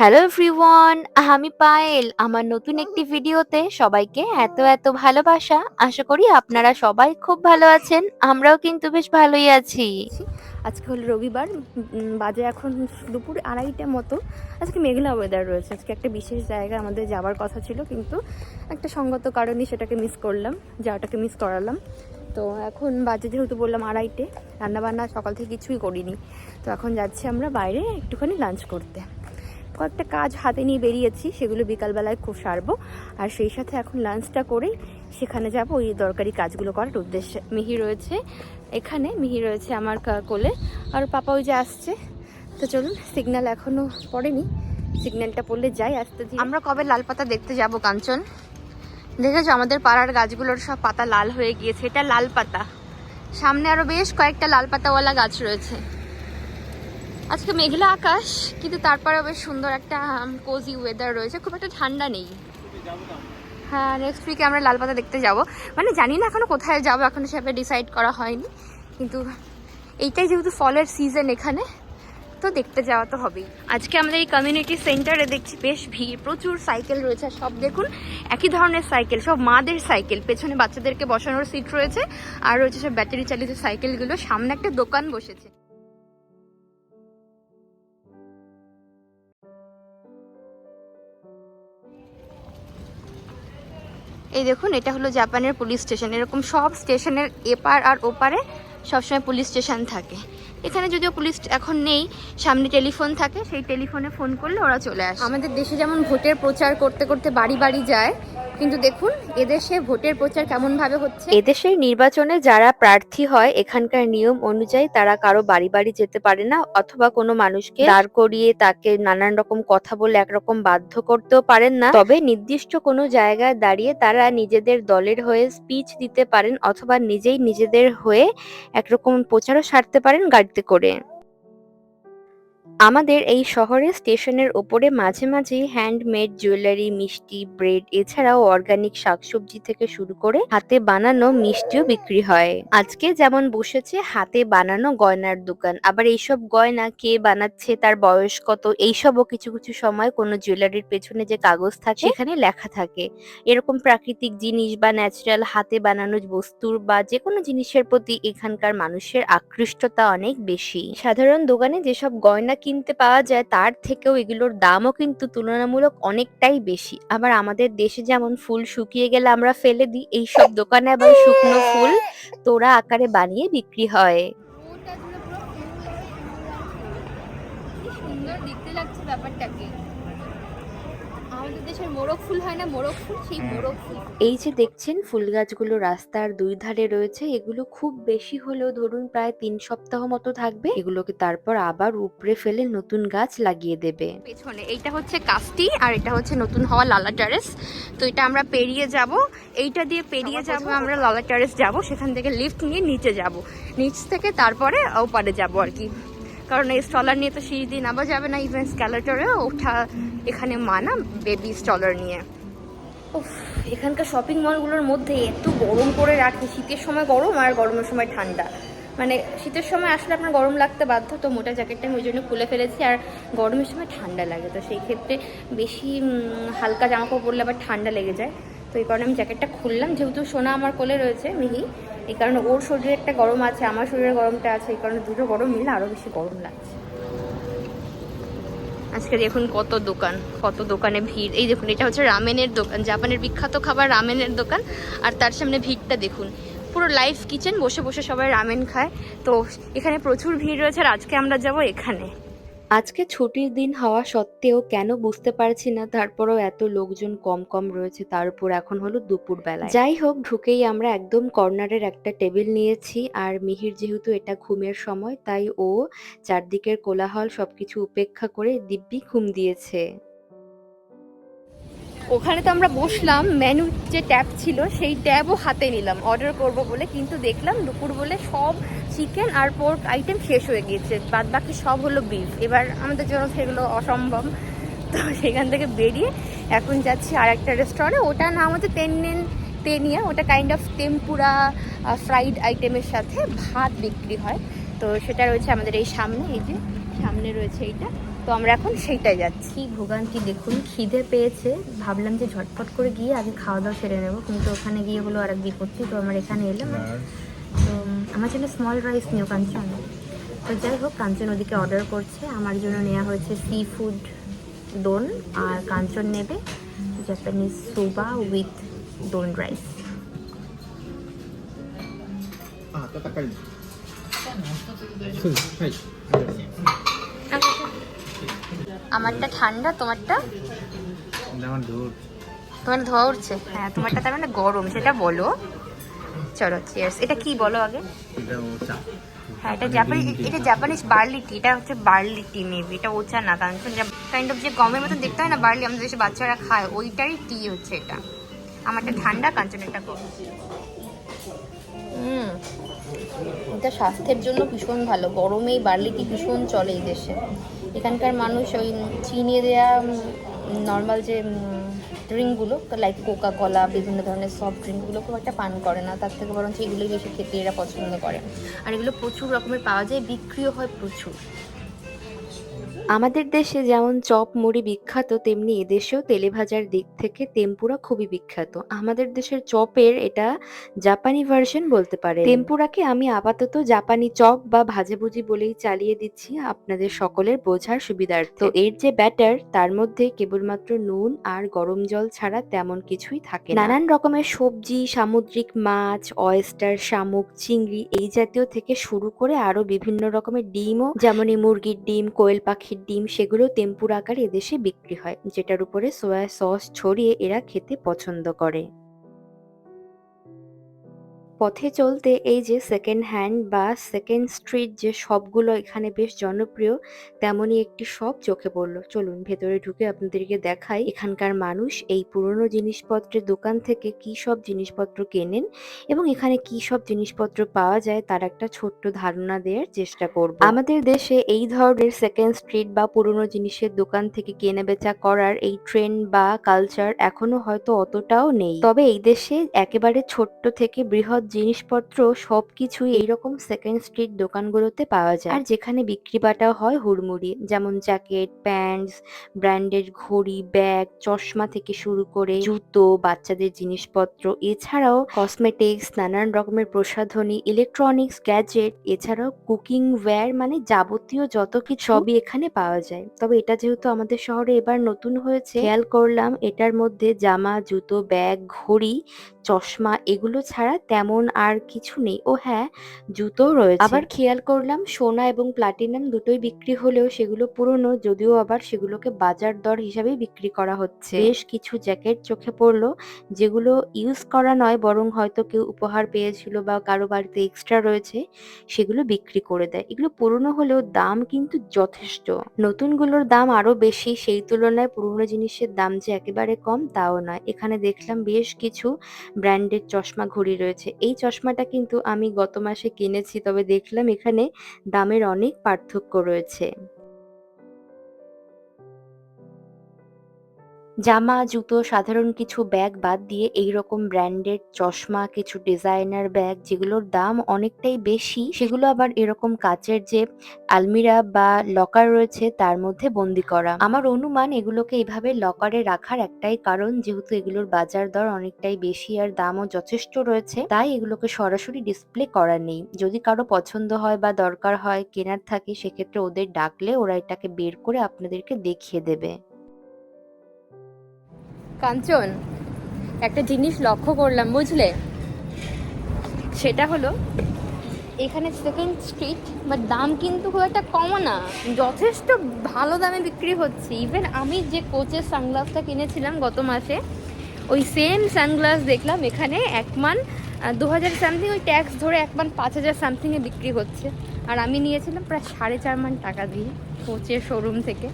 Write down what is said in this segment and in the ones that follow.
Hello everyone আমি পায়েল। আমার নতুন একটি ভিডিওতে সবাইকে এত এত ভালোবাসা। আশা করি আপনারা সবাই খুব ভালো আছেন। আমরাও কিন্তু বেশ ভালোই আছি। আজকে হলো রবিবার। বাজে এখন দুপুর আড়াইটা মতো। আজকে মেঘলা ওয়েদার রয়েছে। আজকে একটা বিশেষ জায়গা আমাদের যাওয়ার কথা ছিল, কিন্তু একটা সঙ্গত কারণে সেটাকে মিস করলাম, যাওয়াটাকে মিস করালাম। তো এখন বাজে যেহেতু বললাম আড়াইটে, রান্নাবান্না সকাল থেকে কিছুই করিনি। তো এখন যাচ্ছি আমরা বাইরে একটুখানি লাঞ্চ করতে। কয়েকটা কাজ হাতে নিয়ে বেরিয়েছি, সেগুলো বিকালবেলায় খুব সারবো। আর সেই সাথে এখন লাঞ্চটা করেই সেখানে যাব, ওই দরকারি কাজগুলো করার উদ্দেশ্যে। মিহি রয়েছে এখানে, মিহি রয়েছে আমার কোলে। আর পাপা ওই যে আসছে। তো চলুন সিগন্যাল এখনও পড়েনি। সিগন্যালটা পড়লে যাই, আসতে। আমরা কবে লাল পাতা দেখতে যাব, কাঞ্চন? দেখেছ, আমাদের পাড়ার গাছগুলোর সব পাতা লাল হয়ে গিয়েছে। এটা লাল পাতা সামনে আরও বেশ কয়েকটা লাল পাতাওয়ালা গাছ রয়েছে। আজকে মেঘলা আকাশ, কিন্তু তারপরে বেশ সুন্দর একটা কোজি ওয়েদার রয়েছে। খুব একটা ঠান্ডা নেই। হ্যাঁ নেক্সট উইকে আমরা লাল পাতা দেখতে যাব। মানে জানি না এখনও কোথায় যাব, এখনও সেভাবে ডিসাইড করা হয়নি। কিন্তু এইটাই যেহেতু ফলের সিজন এখানে, তো দেখতে যাওয়া তো হবেই। আজকে আমাদের এই কমিউনিটি সেন্টারে দেখছি বেশ ভিড়, প্রচুর সাইকেল রয়েছে। সব দেখুন, একই ধরনের সাইকেল সব মাদের সাইকেল পেছনে বাচ্চাদেরকে বসানোর সিট রয়েছে, আর রয়েছে সব ব্যাটারি চালিত সাইকেলগুলো সামনে একটা দোকান বসেছে। এই দেখুন, এটা হলো জাপানের পুলিশ স্টেশন। এরকম সব স্টেশনের এপার আর ওপারে সবসময় পুলিশ স্টেশন থাকে। এখানে যদিও পুলিশ এখন নেই সামনে টেলিফোন থাকে সেই টেলিফোনে ফোন করলে ওরা চলে আসে। আমাদের দেশে যেমন ভোটের প্রচার করতে করতে বাড়ি বাড়ি যায় কিন্তু দেখুন এদেশে ভোটের প্রচার কেমন ভাবে হচ্ছে? এদেশের নির্বাচনে যারা প্রার্থী হয় এখানকার নিয়ম অনুযায়ী তারা কারও বাড়ি বাড়ি যেতে পারে না অথবা কোনো মানুষকে দাঁড় করিয়ে তাকে নানান রকম কথা বলে একরকম বাধ্য করতেও পারেন না। তবে নির্দিষ্ট কোনো জায়গায় দাঁড়িয়ে তারা নিজেদের দলের হয়ে স্পিচ দিতে পারেন অথবা নিজেই নিজেদের হয়ে একরকম প্রচারও সারতে পারেন গাড়িতে করে। আমাদের এই শহরে স্টেশনের ওপরে মাঝে মাঝেই হ্যান্ডমেড জুয়েলারি মিষ্টি ব্রেড এছাড়াও অর্গানিক শাকসবজি থেকে শুরু করে হাতে বানানো মিষ্টিও বিক্রি হয়। আজকে যেমন বসেছে, হাতে বানানো গয়নার দোকান। আবার এইসব গয়না কে বানাচ্ছে, তার বয়স কত, এইসবও কিছু কিছু সময় কোনো জুয়েলারির পেছনে যে কাগজ থাকে, সেখানে লেখা থাকে। এরকম প্রাকৃতিক জিনিস বা ন্যাচারাল হাতে বানানো বস্তুর বা যে কোনো জিনিসের প্রতি এখানকার মানুষের আকৃষ্টতা অনেক বেশি। সাধারণ দোকানে যেসব গয়না কিনতে পাওয়া যায়, তার থেকেও এগুলোর দামও কিন্তু তুলনামূলক অনেকটাই বেশি। আবার আমাদের দেশে যেমন ফুল শুকিয়ে গেলে আমরা ফেলে দিই, এইসব দোকানে আবার শুকনো ফুল তোরা আকারে বানিয়ে বিক্রি হয়। সুন্দর দেখতে লাগছে ব্যাপারটাকে। আমাদের দেশের মোরগ ফুল হয় না মোরগ ফুল সেই মোরগ ফুল। এই যে দেখছেন ফুল গাছগুলো রাস্তার দুই ধারে রয়েছে এগুলো খুব বেশি হলেও ধরুন প্রায় তিন সপ্তাহ মতো থাকবে। এগুলোকে তারপর আবার উপড়ে ফেলে নতুন গাছ লাগিয়ে দেবে। পেছনে এইটা হচ্ছে কাস্টি আর এটা হচ্ছে নতুন হওয়া লালা টারেস। তো এটা আমরা পেরিয়ে যাব এইটা দিয়ে পেরিয়ে যাব আমরা লালা টারেস যাব সেখান থেকে লিফট নিয়ে নিচে যাব। নিচ থেকে তারপরে ওপারে যাব আর কি। কারণ এই স্টলার নিয়ে তো সিঁড়ি দিয়ে নামা যাবে না ইভেন স্ক্যালেটরে ওঠা এখানে মানা বেবি স্টলার নিয়ে। এখানকার শপিং মলগুলোর মধ্যে এত গরম করে রাখে শীতের সময় গরম আর গরমের সময় ঠান্ডা। মানে শীতের সময় আসলে আপনার গরম লাগতে বাধ্য, তো মোটা জ্যাকেটটা আমি ওই জন্য খুলে ফেলেছি আর গরমের সময় ঠান্ডা লাগে। তো সেই ক্ষেত্রে বেশি হালকা জামা কাপড় পরলে আবার ঠান্ডা লেগে যায়। তো এই কারণে আমি জ্যাকেটটা খুললাম, যেহেতু সোনা আমার কোলে রয়েছে মিহি এই কারণে ওর শরীরে একটা গরম আছে, আমার শরীরে গরমটা আছে, এই কারণে দুটো গরম মিলে আরও বেশি গরম লাগছে। আজকে দেখুন কত দোকান, কত দোকানে ভিড়। এই দেখুন, এটা হচ্ছে রামেনের দোকান, জাপানের বিখ্যাত খাবার রামেনের দোকান। আর তার সামনে ভিড়টা দেখুন, পুরো লাইফ কিচেন বসে বসে সবাই রামেন খায়। তো এখানে প্রচুর ভিড় রয়েছে আর আজকে আমরা যাব এখানে। আজকে ছুটির দিন হওয়া সত্ত্বেও কেন বুঝতে পারছি না, তারপরও এত লোকজন কম কম রয়েছে, তার উপর এখন হলো দুপুর বেলা যাই হোক, ঢুকেই আমরা একদম কর্নারের একটা টেবিল নিয়েছি, আর মিহির যেহেতু এটা ঘুমের সময়, তাই ও চারদিকের কোলাহল সবকিছু উপেক্ষা করে দিব্যি ঘুম দিয়েছে। ওখানে তো আমরা বসলাম মেনু যে ট্যাব ছিল সেই ট্যাবও হাতে নিলাম। অর্ডার করব বলে কিন্তু দেখলাম দুপুর বলে সব চিকেন আর পোর্ক আইটেম শেষ হয়ে গিয়েছে। বাদ বাকি সব হলো বিফ এবার আমাদের জন্য সেগুলো অসম্ভব। তো সেখান থেকে বেরিয়ে এখন যাচ্ছি আর একটা রেস্টুরেন্টে ওটা নাম হচ্ছে তেন্নেন তেনিয়া ওটা কাইন্ড অফ টেম্পুরা ফ্রাইড আইটেমের সাথে ভাত বিক্রি হয়। তো সেটা রয়েছে আমাদের এই সামনে, এই যে সামনে রয়েছে এইটা। তো আমরা এখন সেইটাই যাচ্ছি। ভোগান্তি দেখুন খিদে পেয়েছে। ভাবলাম যে ঝটপট করে গিয়ে আগে খাওয়া দাওয়া সেরে নেব। কিন্তু ওখানে গিয়ে হলো আর এক বিপত্তি তো আমার এখানে এলাম তো আমার জন্য স্মল রাইস নিও কাঞ্চন। তো যাই হোক কাঞ্চন ওদিকে অর্ডার করছে। আমার জন্য নেওয়া হয়েছে সি ফুড দোন আর কাঞ্চন নেবে Japanese soba with don rice আমারটা ঠান্ডা তোমারটা? তোমার ধোয়া উঠছে? হ্যাঁ তোমারটা তার মানে গরম সেটা বলো। চলো চিয়ার্স এটা কি বলো আগে? এটা ও চা হ্যাঁ এটা জাপানিজ এটা জাপানিজ বার্লি টি এটা হচ্ছে বার্লি টি মেবি এটা ওচা না কারণ কাইন্ড অফ যে গমের মতন দেখতে হয় না বার্লি আমাদের দেশে বাচ্চারা খায় ওইটারই টি হচ্ছে এটা। আমারটা ঠান্ডা কাঞ্চনেরটা গরম। হুম এটা স্বাস্থ্যের জন্য ভীষণ ভালো গরমে এই বার্লি টি ভীষণ চলে এই দেশে। এখানকার মানুষ ওই চিনি দেওয়া নর্মাল যে ড্রিঙ্কগুলো লাইক কোকা কলা বিভিন্ন ধরনের সফট ড্রিঙ্কগুলো খুব একটা পান করে না। তার থেকে বরঞ্চ এগুলোই বেশি খেতে এরা পছন্দ করে। আর এগুলো প্রচুর রকমের পাওয়া যায়, বিক্রিও হয় প্রচুর। আমাদের দেশে যেমন চপ মুড়ি বিখ্যাত, তেমনি এদেশেও তেলে ভাজার দিক থেকে তেম্পুরা খুবই বিখ্যাত। আমাদের দেশের চপের এটা জাপানি ভার্সন বলতে পারে তেম্পুরাকে আমি আপাতত জাপানি চপ বা ভাজাভুজি বলেই চালিয়ে দিচ্ছি, আপনাদের সকলের বোঝার সুবিধার্থে। তো এর যে ব্যাটার তার মধ্যে কেবলমাত্র নুন আর গরম জল ছাড়া তেমন কিছুই থাকে নানান রকমের সবজি, সামুদ্রিক মাছ অয়েস্টার শামুক, চিংড়ি, এই জাতীয় থেকে শুরু করে আরও বিভিন্ন রকমের ডিমও, যেমন মুরগির ডিম, কোয়েল পাখির ডিম সেগুলো টেম্পুর আকারে এদেশে বিক্রি হয়, যেটার উপরে সোয়া সস ছড়িয়ে এরা খেতে পছন্দ করে। পথে চলতে এই যে সেকেন্ড হ্যান্ড বা সেকেন্ড স্ট্রিট যে শপগুলো এখানে বেশ জনপ্রিয়, তেমনই একটি শপ চোখে পড়ল। চলুন ভেতরে ঢুকে আপনাদেরকে দেখাই এখানকার মানুষ এই পুরনো জিনিসপত্রের দোকান থেকে কি সব জিনিসপত্র কেনেন এবং এখানে কি সব জিনিসপত্র পাওয়া যায় তার একটা ছোট্ট ধারণা দেওয়ার চেষ্টা করব। আমাদের দেশে এই ধরনের সেকেন্ড স্ট্রিট বা পুরনো জিনিসের দোকান থেকে কেনা বেচা করার এই ট্রেন্ড বা কালচার এখনও হয়তো অতটাও নেই। তবে এই দেশে একেবারে ছোট্ট থেকে বৃহৎ জিনিসপত্র সব কিছুই এইরকম সেকেন্ড স্ট্রিট দোকানগুলোতে পাওয়া যায়। আর যেখানে বিক্রি বাটা হয় হুড়মুড়ি, যেমন জ্যাকেট প্যান্টস ব্র্যান্ডের ঘড়ি ব্যাগ চশমা থেকে শুরু করে জুতো, বাচ্চাদের জিনিসপত্র, এছাড়াও কসমেটিক্স নানান রকমের প্রসাধনী ইলেকট্রনিক্স গ্যাজেট এছাড়াও কুকিং ওয়্যার মানে যাবতীয় যত কিছু সবই এখানে পাওয়া যায়। তবে এটা যেহেতু আমাদের শহরে এবার নতুন হয়েছে, খেয়াল করলাম এটার মধ্যে জামা, জুতো ব্যাগ ঘড়ি চশমা এগুলো ছাড়া তেমন আর কিছু নেই। ও হ্যাঁ জুতো রয়েছে। আবার খেয়াল করলাম সোনা এবং প্লাটিনাম দুটোই বিক্রি হলেও সেগুলো পুরনো যদিও আবার সেগুলোকে বাজার দর হিসাবেই বিক্রি করা হচ্ছে। বেশ কিছু জ্যাকেট চোখে পড়ল যেগুলো ইউজ করা নয় বরং হয়তো কেউ উপহার পেয়েছিল বা কারও বাড়িতে এক্সট্রা রয়েছে সেগুলো বিক্রি করে দেয়। এগুলো পুরনো হলেও দাম কিন্তু যথেষ্ট। নতুনগুলোর দাম আরও বেশি সেই তুলনায় পুরনো জিনিসের দাম যে একেবারে কম তাও নয়। এখানে দেখলাম বেশ কিছু ব্র্যান্ডের চশমা ঘড়ি রয়েছে। এই চশমাটা কিন্তু আমি গত মাসে কিনেছি, তবে দেখলাম এখানে দামের অনেক পার্থক্য রয়েছে। জামা, জুতো, সাধারণ কিছু ব্যাগ বাদ দিয়ে এই রকম ব্র্যান্ডেড চশমা, কিছু ডিজাইনার ব্যাগ যেগুলোর দাম অনেকটাই বেশি, সেগুলো আবার এরকম কাচের যে আলমিরা বা লকার রয়েছে তার মধ্যে বন্দি করা। আমার অনুমান এগুলোকে এইভাবে লকারে রাখার একটাই কারণ, যেহেতু এগুলোর বাজার দর অনেকটাই বেশি আর দামও যথেষ্ট রয়েছে, তাই এগুলোকে সরাসরি ডিসপ্লে করা নেই। যদি কারও পছন্দ হয় বা দরকার হয়, কেনার থাকে, সেক্ষেত্রে ওদের ডাকলে ওরা এটাকে বের করে আপনাদেরকে দেখিয়ে দেবে। কাঞ্চন, একটা জিনিস লক্ষ্য করলাম, বুঝলে? সেটা হলো, এখানে সেকেন্ড স্ট্রিট বা দাম কিন্তু খুব একটা কম না। যথেষ্ট ভালো দামে বিক্রি হচ্ছে। ইভেন আমি যে কোচের সানগ্লাসটা কিনেছিলাম গত মাসে, ওই সেম সানগ্লাস দেখলাম, এখানে এক মান দু হাজার সামথিং ওই ট্যাক্স ধরে এক মান পাঁচ হাজার সামথিংয়ে বিক্রি হচ্ছে। আর আমি নিয়েছিলাম প্রায় সাড়ে চার মান টাকা দিয়ে কোচের শোরুম থেকে।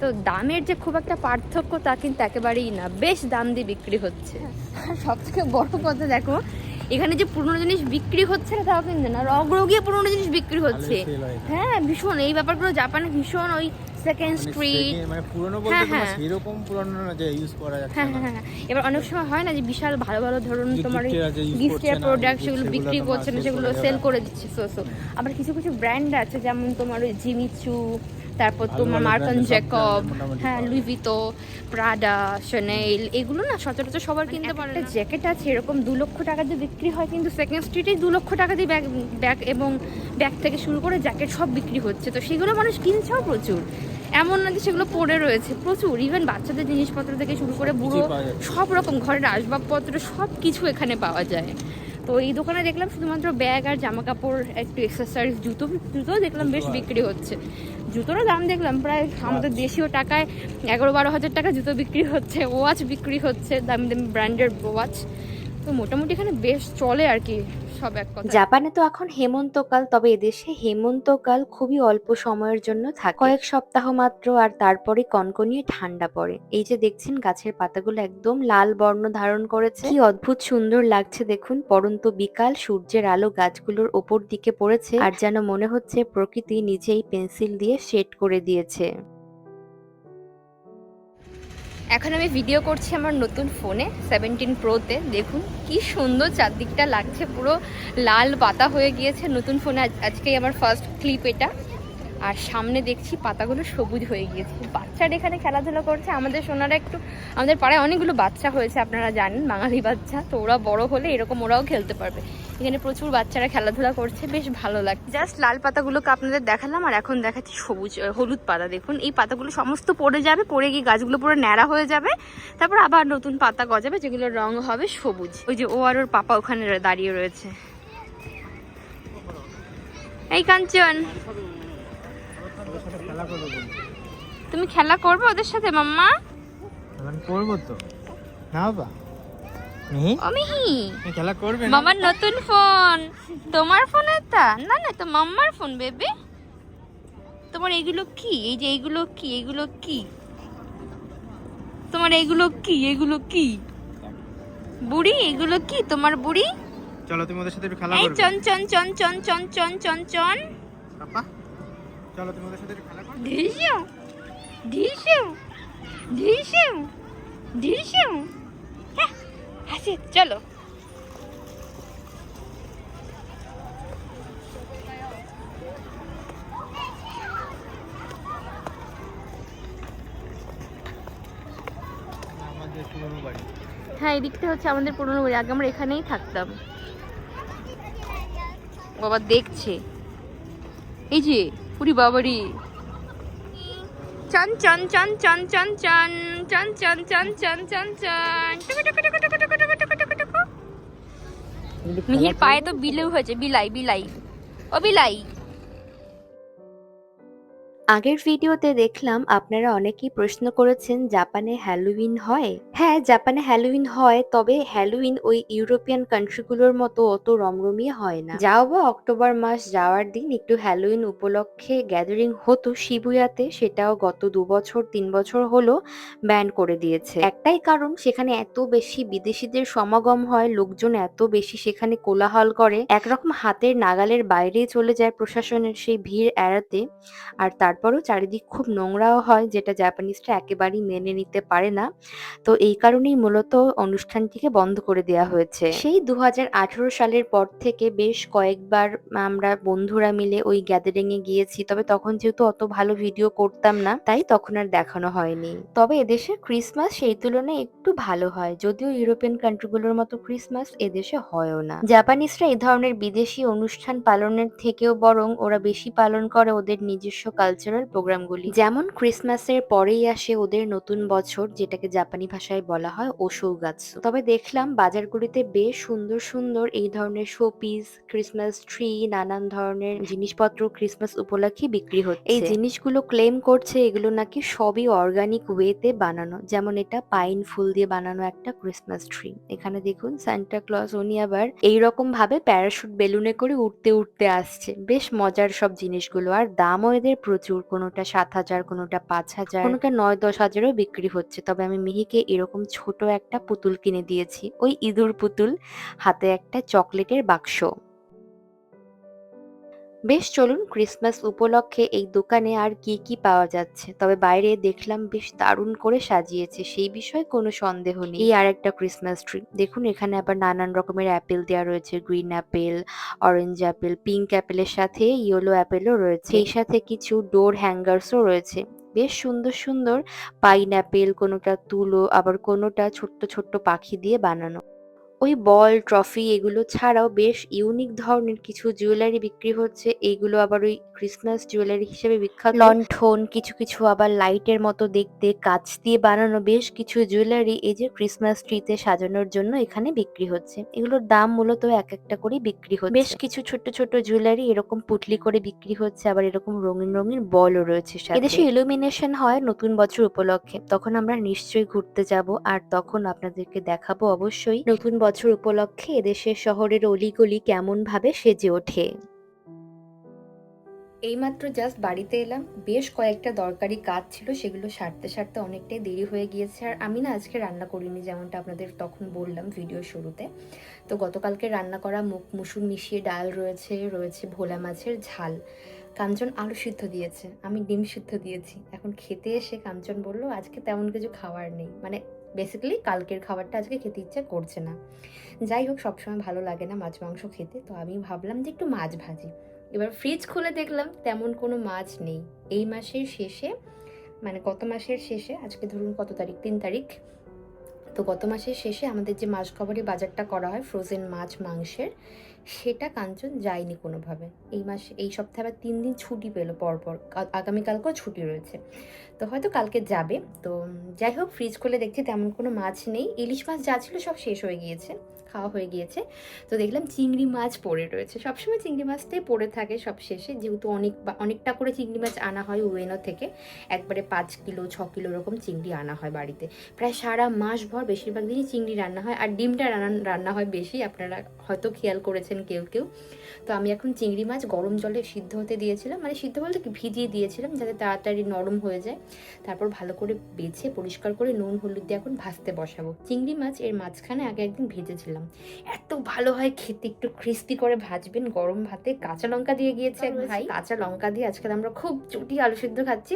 তো দামের যে খুব একটা পার্থক্য তা কিন্তু একেবারেই না। বেশ দাম দিয়ে বিক্রি হচ্ছে। সব থেকে বড় কথা দেখো এখানে যে পুরনো জিনিস বিক্রি হচ্ছে না তাও কিন্তু না। রগরগিয়ে পুরনো জিনিস বিক্রি হচ্ছে। হ্যাঁ ভীষণ। এই ব্যাপারগুলো জাপানে ভীষণ ওই সেকেন্ড স্ট্রিট মানে পুরনো হ্যাঁ, বলতে তোমার হ্যাঁ। সেরকম পুরনো না যে ইউজ করা যাচ্ছে হ্যাঁ হ্যাঁ হ্যাঁ। এবার অনেক সময় হয় না যে বিশাল ভালো ভালো ধরুন তোমার গিফটের প্রোডাক্ট সেগুলো সেগুলো বিক্রি করছে না সেগুলো সেল করে দিচ্ছে সো সো আবার কিছু কিছু ব্র্যান্ড আছে যেমন তোমার ওই জিমিচু তারপর তোমার মার্কন জ্যাকব হ্যাঁ। লুইভিতো প্রাডা শানেল এগুলো না সচরাচর সবার কিনতে পারে একটা জ্যাকেট আছে এরকম দু লক্ষ টাকা দিয়ে বিক্রি হয় কিন্তু সেকেন্ড স্ট্রিটেই দু লক্ষ টাকা দিয়ে ব্যাগ ব্যাগ এবং ব্যাগ থেকে শুরু করে জ্যাকেট সব বিক্রি হচ্ছে। তো সেগুলো মানুষ কিনছেও প্রচুর। এমন না যে সেগুলো পড়ে রয়েছে প্রচুর। ইভেন বাচ্চাদের জিনিসপত্র থেকে শুরু করে বুড়ো। সব রকম ঘরের আসবাবপত্র সব কিছু এখানে পাওয়া যায়। তো এই দোকানে দেখলাম শুধুমাত্র ব্যাগ আর জামা কাপড় একটু এক্সারসাইজ জুতো। জুতো দেখলাম বেশ বিক্রি হচ্ছে। জুতোরও দাম দেখলাম প্রায় আমাদের দেশীয় টাকায় এগারো বারো হাজার টাকা জুতো বিক্রি হচ্ছে ওয়াচ বিক্রি হচ্ছে দামি দামি ব্র্যান্ডেড ওয়াচ তো মোটামুটি এখানে বেশ চলে আর কি সব এক কথা জাপানে তো এখন হেমন্তকাল তবে এদেশে হেমন্তকাল খুবই অল্প সময়ের জন্য থাকে। কয়েক সপ্তাহ মাত্র আর তারপরে কনকনিয়ে ঠান্ডা পড়ে। এই যে দেখছেন গাছের পাতাগুলো একদম লাল বর্ণ ধারণ করেছে। কি অদ্ভুত সুন্দর লাগছে দেখুন, পরন্ত বিকাল সূর্যের আলো গাছগুলোর ওপর দিকে পড়েছে আর যেন মনে হচ্ছে প্রকৃতি নিজেই পেন্সিল দিয়ে শেড করে দিয়েছে। এখন আমি ভিডিও করছি আমার নতুন ফোনে সেভেন্টিন প্রোতে দেখুন কি সুন্দর চারদিকটা লাগছে, পুরো লাল পাতা হয়ে গিয়েছে নতুন ফোনে আজ- আজকেই আমার ফার্স্ট ক্লিপ এটা। আর সামনে দেখছি পাতাগুলো সবুজ হয়ে গিয়েছে। বাচ্চারা এখানে খেলাধুলা করছে। আমাদের সোনারা একটু, আমাদের পাড়ায় অনেকগুলো বাচ্চা হয়েছে, আপনারা জানেন, বাঙালি বাচ্চা। তো ওরা বড় হলে এরকম ওরাও খেলতে পারবে। এখানে প্রচুর বাচ্চারা খেলাধুলা করছে, বেশ ভালো লাগছে। জাস্ট লাল পাতাগুলোকে আপনাদের দেখালাম, আর এখন দেখাচ্ছি সবুজ হলুদ পাতা। দেখুন, এই পাতাগুলো সমস্ত পড়ে যাবে, পড়ে গিয়ে গাছগুলো পুরো ন্যাড়া হয়ে যাবে। তারপর আবার নতুন পাতা গজাবে যেগুলোর রং হবে সবুজ। ওই যে ও আর ওর পাপা ওখানে দাঁড়িয়ে রয়েছে। এই কাঞ্চন। খেলা করব। তুমি খেলা করবে ওদের সাথে মাম্মা? আমি করব তো। না বাবা। মিহি? ও মিহি। খেলা করবে না? মামার নতুন ফোন। তোমার ফোন এটা না না তো মাম্মার ফোন বেবি। তোমার এগুলো কি? এই যে এইগুলো কি? এগুলো কি? তোমার এগুলো কি? এগুলো কি? বুড়ি এগুলো কি? তোমার বুড়ি? চলো তুমি ওদের সাথে একটু খেলা এই চন চন চন চন চন চন চন চন। পাপা? চলো তুমি ওদের সাথে একটু খেলা করবে ঢিসু ঢিসু ঢিসু ঢিসু হ্যাঁ, হাসি চলো। হ্যাঁ এই দিকটা হচ্ছে আমাদের পুরনো বাড়ি আগে আমরা এখানেই থাকতাম। বাবা দেখছে। এই যে পুরি বাবারি চান চান চান চান চান চান চান চান চান চান চান চান। মিহির পায়ে তো বিলেও হয়েছে বিলাই বিলাই ও বিলাই আগের ভিডিওতে দেখলাম আপনারা অনেকেই প্রশ্ন করেছেন, জাপানে হ্যালোউইন হয়? হ্যাঁ জাপানে হ্যালোউইন হয়, তবে হ্যালোউইন ওই ইউরোপিয়ান কান্ট্রিগুলোর মতো অত রমরমিয়ে হয় না। যাও বা অক্টোবর মাস যাওয়ার দিন একটু হ্যালোউইন উপলক্ষে গ্যাদারিং হতো শিবুয়াতে, সেটাও গত দু বছর, তিন বছর হলো ব্যান করে দিয়েছে। একটাই কারণ, সেখানে এত বেশি বিদেশিদের সমাগম হয়, লোকজন এত বেশি সেখানে কোলাহল করে। একরকম হাতের নাগালের বাইরেই চলে যায় প্রশাসনের সেই ভিড় এড়াতে, আর তারপরেও চারিদিক খুব নোংরাও হয়, যেটা জাপানিজরা একেবারেই মেনে নিতে পারে না। তো এই কারণেই মূলত অনুষ্ঠানটিকে বন্ধ করে দেওয়া হয়েছে। সেই দুহাজার আঠারো সালের পর থেকে বেশ কয়েকবার আমরা বন্ধুরা মিলে ওই গ্যাদারিং এ গিয়েছি, তবে তখন যেহেতু অত ভালো ভিডিও করতাম না, তাই তখন আর দেখানো হয়নি। তবে এদেশে ক্রিসমাস সেই তুলনায় একটু ভালো হয়, যদিও ইউরোপিয়ান কান্ট্রিগুলোর মতো ক্রিসমাস এদেশে হয়ও না। জাপানিজরা এই ধরনের বিদেশি অনুষ্ঠান পালনের থেকেও বরং ওরা বেশি পালন করে ওদের নিজস্ব কালচারাল প্রোগ্রামগুলি যেমন ক্রিসমাসের পরেই আসে ওদের নতুন বছর, যেটাকে জাপানি ভাষায় বলা হয় ওসৌগাৎসু তবে দেখলাম বাজারগুলিতে বেশ সুন্দর সুন্দর এই ধরনের শোপিস ক্রিসমাস ট্রি নানান ধরনের জিনিসপত্র ক্রিসমাস উপলক্ষে বিক্রি হচ্ছে। এই জিনিসগুলো ক্লেম করছে এগুলো নাকি সবই অর্গানিক ওয়েতে বানানো। যেমন এটা পাইন ফুল দিয়ে বানানো একটা ক্রিসমাস ট্রি এখানে দেখুন সান্টা ক্লজ উনি আবার এইরকম ভাবে প্যারাশুট বেলুনে করে উঠতে উঠতে আসছে। বেশ মজার সব জিনিসগুলো। আর দামও এদের প্রচুর। কোনোটা সাত হাজার, কোনোটা পাঁচ হাজার, কোনোটা নয়, দশ হাজারও বিক্রি হচ্ছে। তবে আমি মিহিকে এরকম ছোট একটা পুতুল কিনে দিয়েছি। ওই ইঁদুর পুতুল, হাতে একটা চকলেটের বাক্স। বেশ চলুন ক্রিসমাস উপলক্ষে এই দোকানে আর কি কি পাওয়া যাচ্ছে। তবে বাইরে দেখলাম বেশ দারুণ করে সাজিয়েছে, সেই বিষয়ে কোনো সন্দেহ নেই। এই আর একটা ক্রিসমাস ট্রি। দেখুন, এখানে আবার নানান রকমের অ্যাপেল দেওয়া রয়েছে। Green apple, orange apple, pink অ্যাপেলের সাথে ইয়েলো অ্যাপেলও রয়েছে। এই সাথে কিছু ডোর হ্যাঙ্গার্সও রয়েছে। বেশ সুন্দর সুন্দর পাইন অ্যাপেল কোনোটা তুলো, আবার কোনোটা ছোট্ট ছোট্ট পাখি দিয়ে বানানো। ওই বল ট্রফি এগুলো ছাড়াও বেশ ইউনিক ধরনের কিছু জুয়েলারি বিক্রি হচ্ছে। এইগুলো আবার ওই ক্রিসমাস জুয়েলারি হিসেবে বিখ্যাত। লণ্ঠন কিছু কিছু আবার লাইটের মতো দেখতে কাচ দিয়ে বানানো বেশ কিছু জুয়েলারি এই যে ক্রিসমাস ট্রিতে সাজানোর জন্য এখানে বিক্রি হচ্ছে। এগুলোর দাম মূলত এক একটা করে বিক্রি হচ্ছে। বেশ কিছু ছোট ছোট জুয়েলারি এরকম পুটলি করে বিক্রি হচ্ছে আবার এরকম রঙিন রঙিন বলও রয়েছে। এদেশে ইলুমিনেশন হয় নতুন বছর উপলক্ষে। তখন আমরা নিশ্চয়ই ঘুরতে যাব আর তখন আপনাদেরকে দেখাবো অবশ্যই নতুন বছর উপলক্ষে এদেশের শহরের অলিগলি কেমন ভাবে সেজে ওঠে? এইমাত্র জাস্ট বাড়িতে এলাম, বেশ কয়েকটা দরকারি কাজ ছিল, সেগুলো সারতে সারতে অনেকটাই দেরি হয়ে গিয়েছে। আর আমি না আজকে রান্না করিনি, যেমনটা আপনাদের তখন বললাম ভিডিও শুরুতে। তো গতকালকে রান্না করা মুগ মুসুর মিশিয়ে ডাল রয়েছে রয়েছে ভোলা মাছের ঝাল। কাঞ্চন আলু সিদ্ধ দিয়েছে, আমি ডিম সিদ্ধ দিয়েছি। এখন খেতে এসে কাঞ্চন বলল, আজকে তেমন কিছু খাওয়ার নেই। মানে বেসিক্যালি কালকের খাবারটা আজকে খেতে ইচ্ছা করছে না। যাই হোক, সবসময় ভালো লাগে না মাছ মাংস খেতে, তো আমি ভাবলাম যে একটু মাছ ভাজি। এবার ফ্রিজ খুলে দেখলাম, তেমন কোনো মাছ নেই। এই মাসের শেষে মানে গত মাসের শেষে, আজকে ধরুন কত তারিখ? তিন তারিখ। তো গত মাসের শেষে আমাদের যে মাছ কভারি বাজারটা করা হয় ফ্রোজেন মাছ, মাংসের, সেটা কাঞ্চন যায়নি কোনোভাবে। এই মাস, এই সপ্তাহে আবার তিন দিন ছুটি পেল, পরপর আগামীকালকেও ছুটি রয়েছে। তো হয়তো কালকে যাবে। তো যাই হোক ফ্রিজ খুলে দেখছি তেমন কোনো মাছ নেই। ইলিশ মাছ যা ছিল সব শেষ হয়ে গিয়েছে। খাওয়া হয়ে গিয়েছে। তো দেখলাম চিংড়ি মাছ পড়ে রয়েছে। সবসময় চিংড়ি মাছটাই পড়ে থাকে সব শেষে যেহেতু অনেক অনেকটা করে চিংড়ি মাছ আনা হয় উয়েনো থেকে, একবারে পাঁচ কিলো, ছ কিলো এরকম চিংড়ি আনা হয় বাড়িতে। প্রায় সারা মাস ভর বেশিরভাগ দিনই চিংড়ি রান্না হয়। আর ডিমটা রান্না রান্না হয় বেশি। আপনারা হয়তো খেয়াল করেছেন কেউ কেউ। তো আমি এখন চিংড়ি মাছ গরম জলে সিদ্ধ হতে দিয়েছিলাম। মানে সিদ্ধ বলতে ভিজিয়ে দিয়েছিলাম যাতে তাড়াতাড়ি নরম হয়ে যায়। তারপর ভালো করে বেছে, পরিষ্কার করে নুন, হলুদ দিয়ে এখন ভাজতে বসাবো। চিংড়ি মাছ এর মাঝখানে আগে একদিন ভেজেছিলাম। এত ভালো হয় খেতে একটু ক্রিস্পি করে ভাজবেন। গরম ভাতে কাঁচা লঙ্কা দিয়ে গিয়েছে এক ভাই। কাঁচা লঙ্কা দিয়ে আজকাল আমরা খুব চুটি আলু সিদ্ধ খাচ্ছি।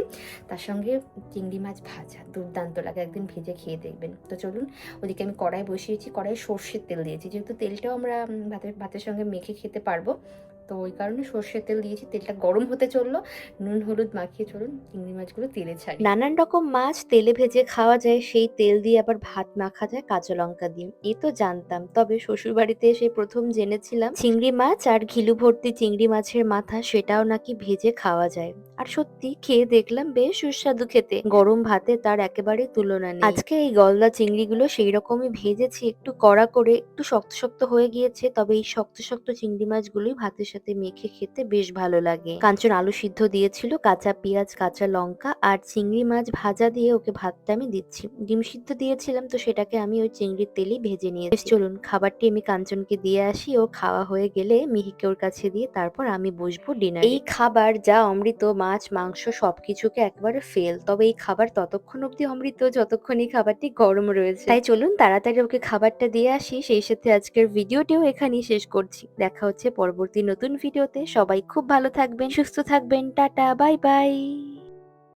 তার সঙ্গে চিংড়ি মাছ ভাজা দুর্দান্ত লাগে। একদিন ভেজে খেয়ে দেখবেন। তো চলুন ওদিকে আমি কড়াই বসিয়েছি। কড়াই সর্ষের তেল দিয়েছি। যেহেতু তেলটাও আমরা ভাতের ভাতের সঙ্গে মেখে খেতে পারব। তো ওই কারণে সর্ষের তেল দিয়েছি। তেলটা গরম হতে চলল। নুন, হলুদ মাখিয়ে চলুন, চিংড়ি মাছগুলো তেলে ছাড়ি। নানান রকম মাছ তেলে ভেজে খাওয়া যায়, সেই তেল দিয়ে আবার ভাত মাখা যায়, কাঁচা লঙ্কা দিয়ে। এ তো জানতাম। তবে শ্বশুর বাড়িতে এসে প্রথম জেনেছিলাম, চিংড়ি মাছ আর ঘিলু ভর্তি চিংড়ি মাছের মাথা সেটাও নাকি ভেজে খাওয়া যায়। আর সত্যি খেয়ে দেখলাম বেশ সুস্বাদু খেতে। গরম ভাতে তার একেবারে তুলনা নেই। আজকে এই গলদা চিংড়িগুলো সেই রকমই ভেজেছি, একটু কড়া করে, একটু শক্ত শক্ত হয়ে গিয়েছে, তবে এই শক্ত শক্ত চিংড়ি মাছগুলোই ভাতের সাথে মেখে খেতে বেশ ভালো লাগে। কাঞ্চন আলু সিদ্ধ দিয়েছিল, কাঁচা পেঁয়াজ, কাঁচা লঙ্কা আর চিংড়ি মাছ ভাজা দিয়ে ওকে ভাতটা আমি দিচ্ছি। ডিম সিদ্ধ দিয়েছিলাম তো সেটাকে আমি ওই চিংড়ির তেলেই ভেজে নিয়ে চলুন খাবারটি আমি কাঞ্চনকে দিয়ে আসি। ও খাওয়া হয়ে গেলে মিহিকে ওর কাছে দিয়ে তারপর আমি বসবো ডিনার। এই খাবার যা অমৃত, মাছ, মাংস সবকিছুকে একবারে ফেল। তবে এই খাবার ততক্ষণ অব্দি অমৃত যতক্ষণ এই খাবারটি গরম রয়েছে। তাই চলুন তাড়াতাড়ি ওকে খাবারটা দিয়ে আসি। সেই সাথে আজকের ভিডিওটিও এখানেই শেষ করছি। দেখা হচ্ছে পরবর্তী নতুন ভিডিওতে সবাই খুব ভালো থাকবেন সুস্থ থাকবেন। Tata bye bye.